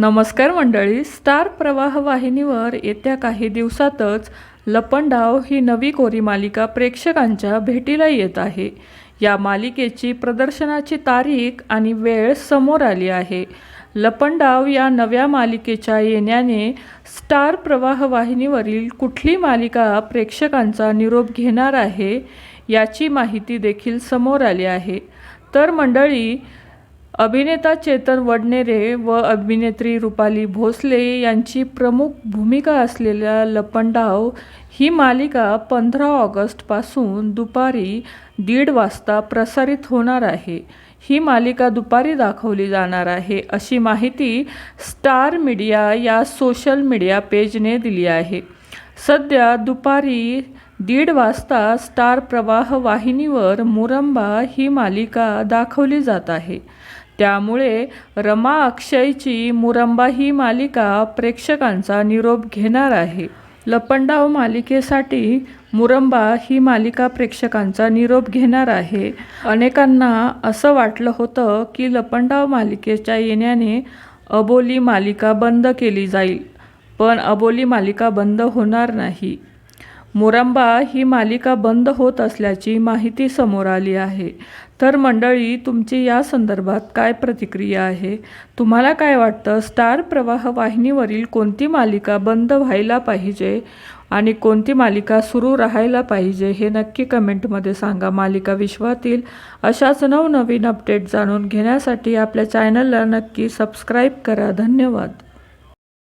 नमस्कार मंडळी स्टार प्रवाह वाहिनीवर येत्या काही दिवसातच लपंडाव ही नवी कोरी मालिका प्रेक्षकांच्या भेटीला येत आहे. या मालिकेची प्रदर्शनाची तारीख आणि वेळ समोर आली आहे. लपंडाव या नव्या मालिकेच्या येण्याने स्टार प्रवाह वाहिनीवरील कुठली मालिका प्रेक्षकांचा निरोप घेणार आहे याची माहिती देखील समोर आली आहे. तर मंडळी अभिनेता चेतन वडनेरे व अभिनेत्री रुपाली भोसले यांची प्रमुख भूमिका असलेल्या लपंडाव ही मालिका पंधरा ऑगस्टपासून दुपारी दीड वाजता प्रसारित होणार आहे. ही मालिका दुपारी दाखवली जाणार आहे अशी माहिती स्टार मीडिया या सोशल मीडिया पेजने दिली आहे. सध्या दुपारी दीड वाजता स्टार प्रवाह वाहिनीवर मुरंबा ही मालिका दाखवली जात आहे. त्यामुळे रमा अक्षयची मुरंबा ही मालिका प्रेक्षकांचा निरोप घेणार आहे. लपंडाव मालिकेसाठी मुरंबा ही मालिका प्रेक्षकांचा निरोप घेणार आहे. अनेकांना असं वाटलं होतं की लपंडाव मालिकेच्या येण्याने अबोली मालिका बंद केली जाईल पण अबोली मालिका बंद होणार नाही. मुरंबा ही मालिका बंद होत असल्याची माहिती समोर आली आहे. तर मंडळी तुमची या संदर्भात काय प्रतिक्रिया आहे? तुम्हाला काय वाटतं? स्टार प्रवाह वाहिनीवरील कोणती मालिका बंद व्हायला पाहिजे आणि कोणती मालिका सुरू राहायला पाहिजे हे नक्की कमेंटमध्ये सांगा. मालिका विश्वातील अशाच नवनवीन अपडेट जाणून घेण्यासाठी आपल्या चॅनलला नक्की सबस्क्राईब करा. धन्यवाद.